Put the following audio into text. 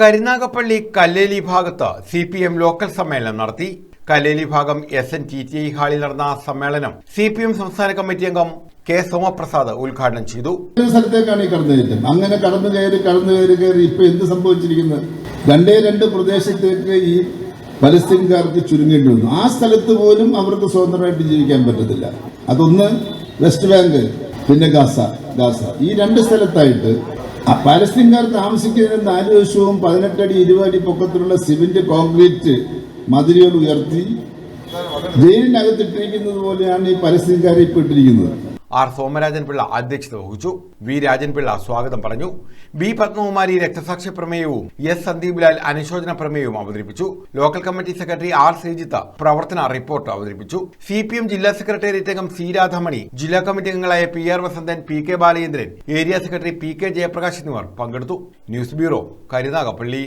കരുനാഗപ്പള്ളി കല്ലേലി ഭാഗത്ത് C P M local സമ്മേളനം നടത്തി. കല്ലേലി ഭാഗം S N T T I ഹാളിൽ നടന്ന സമ്മേളനം സി പി എം സംസ്ഥാന കമ്മിറ്റി അംഗം കെ സോമപ്രസാദ് ഉദ്ഘാടനം ചെയ്തു. സ്ഥലത്തേക്കാണ് ഈ കടന്നു കയറ്റം. അങ്ങനെ കടന്നു കയറി കടന്നു കയറി കയറി ഇപ്പൊ എന്ത് സംഭവിച്ചിരിക്കുന്നത്? രണ്ടേ രണ്ട് പ്രദേശത്തേക്ക് ഈ പലസ്തീൻകാർക്ക് ചുരുങ്ങേണ്ടി വന്നു. ആ സ്ഥലത്ത് പോലും അവർക്ക് സ്വതന്ത്രമായിട്ട് ജീവിക്കാൻ പറ്റത്തില്ല. അതൊന്ന് വെസ്റ്റ് ബാങ്ക് പിന്നെ ഗാസ ഗാസ. ഈ രണ്ട് സ്ഥലത്തായിട്ട് പാലസ്തീൻകാർ താമസിക്കുന്നതിന് നാല് ദിവസവും പതിനെട്ടടി ഇരുപതടി പൊക്കത്തിലുള്ള സിമെന്റ് കോൺക്രീറ്റ് മതിലുകൾ ഉയർത്തി ജയിലിനകത്തിട്ടിരിക്കുന്നത് പോലെയാണ് ഈ പലസ്തീൻകാരെ ഇപ്പോൾ ഇട്ടിരിക്കുന്നത് ആർ സോമരാജൻ പിള്ള അധ്യക്ഷത വഹിച്ചു. വി രാജൻ പിള്ള സ്വാഗതം പറഞ്ഞു. ബി പത്മകുമാരി രക്തസാക്ഷി പ്രമേയവും എസ് സന്ദീപ് ലാൽ അനുശോചന പ്രമേയവും അവതരിപ്പിച്ചു. Local committee secretary R Sreejith പ്രവർത്തന റിപ്പോർട്ട് അവതരിപ്പിച്ചു. സി പി എം ജില്ലാ സെക്രട്ടേറിയറ്റ് അംഗം സി രാധാമണി ജില്ലാ കമ്മിറ്റി അംഗങ്ങളായ P R Vasanthan P K Balachandran area secretary P K Jayaprakash എന്നിവർ പങ്കെടുത്തു. News bureau Karunagappally.